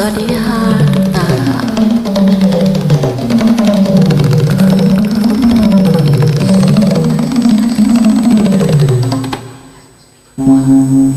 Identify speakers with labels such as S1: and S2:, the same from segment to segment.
S1: Sari Hartara. Wow.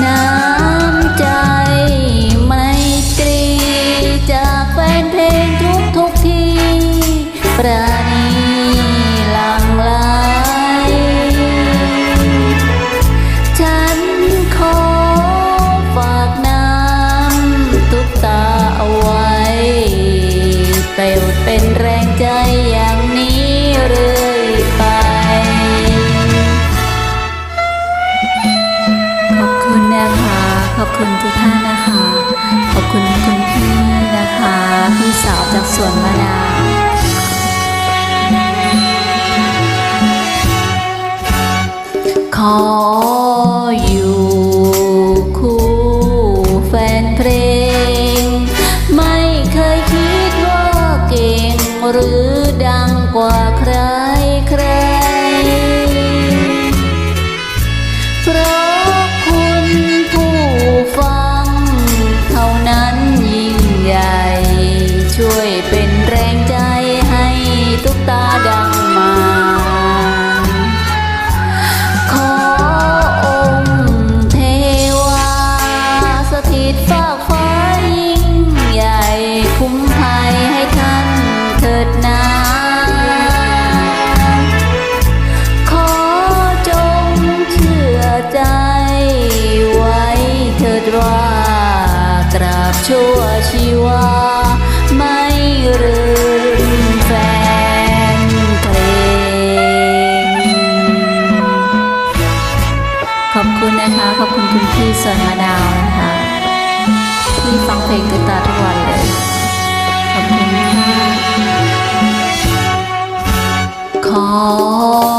S1: now พี่สาวจากสวนมะนาวขออยู่คู่แฟนเพลง ไม่เคยคิดว่าเก่งหรือดังกว่าใครใครเพราะ ใจไวเถิว่าตราบช่วชีวาไม่ลืมแฟนเพลงขอบคุณนะคะ ขอบคุณคุณพี่สวนมะนาวนะคะ ที่ฟังเพลงกุตาทุกวันเลย ขอบคุณค่ะขอ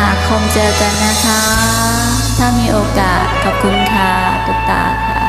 S1: หาคมเจอกันนะคะ ถ้ามีโอกาสขอบคุณค่ะตุ๊กตาค่ะ